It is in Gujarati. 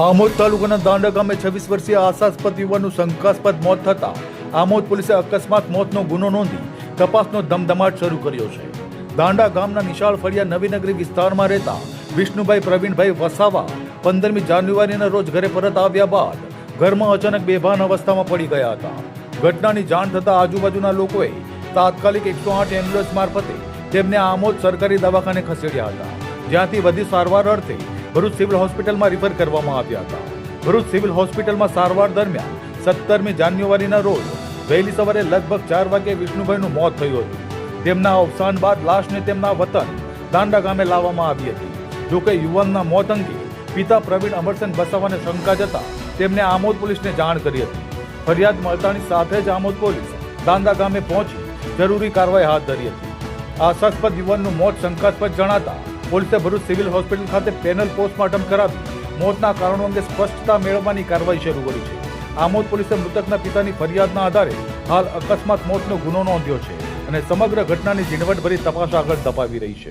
આમોદ તાલુકાના દાંડા ગામે છવ્વીસ વર્ષીય આશાસ્પદ યુવાનનું શંકાસ્પદ મોત થતા આમોદ પોલીસે અકસ્માત મોતનો ગુનો નોંધી તપાસનો ધમધમાટ શરૂ કર્યો છે. દાંડા ગામના નિશાળ ફળિયા નવીનગરી વિસ્તારમાં રહેતા વિષ્ણુભાઈ, પ્રવીણભાઈ વસાવા પંદરમી જાન્યુઆરીના રોજ ઘરે પરત આવ્યા બાદ ઘરમાં અચાનક બેભાન અવસ્થામાં પડી ગયા હતા. ઘટનાની જાણ થતાં આજુબાજુના લોકોએ તાત્કાલિક એકસો આઠ એમ્બ્યુલન્સ મારફતે તેમને આમોદ સરકારી દવાખાને ખસેડ્યા હતા. જ્યાંથી વધુ સારવાર અર્થે ભરૂચ સિવિલ હોસ્પિટલમાં રિફર કરવામાં આવ્યા હતા. ભરૂચ સિવિલ હોસ્પિટલમાં સારવાર દરમિયાન સત્તરમી જાન્યુઆરીના રોજ વહેલી સવારે લગભગ ચાર વાગે વિષ્ણુભાઈનું મોત થયું હતું. તેમના અવસાન બાદ લાશને તેમના વતન દાંડા ગામે લાવવામાં આવી હતી. જોકે યુવાનના મોત અંગે પિતા પ્રવીણ અમરસેન બસાવાને શંકા જતા તેમણે આમોદ પોલીસને જાણ કરી હતી. ફરિયાદ મળતાની સાથે જ આમોદ પોલીસ દાંડા ગામે પહોંચી જરૂરી કાર્યવાહી હાથ ધરી હતી. આશાસ્પદ યુવાનનું મોત શંકાસ્પદ જણાતા પોલીસે ભરૂચ સિવિલ હોસ્પિટલ ખાતે પેનલ પોસ્ટમોર્ટમ કરાવી. મોતના કારણો અંગે સ્પષ્ટતા મેળવવાની કાર્યવાહી શરૂ કરી છે. આમોદ પોલીસે મૃતકના પિતાની ફરિયાદના આધારે હાલ અકસ્માત મોતનો ગુનો નોંધ્યો છે અને સમગ્ર ઘટનાની ઝીણવટભરી તપાસ આગળ ધપાવી રહી છે.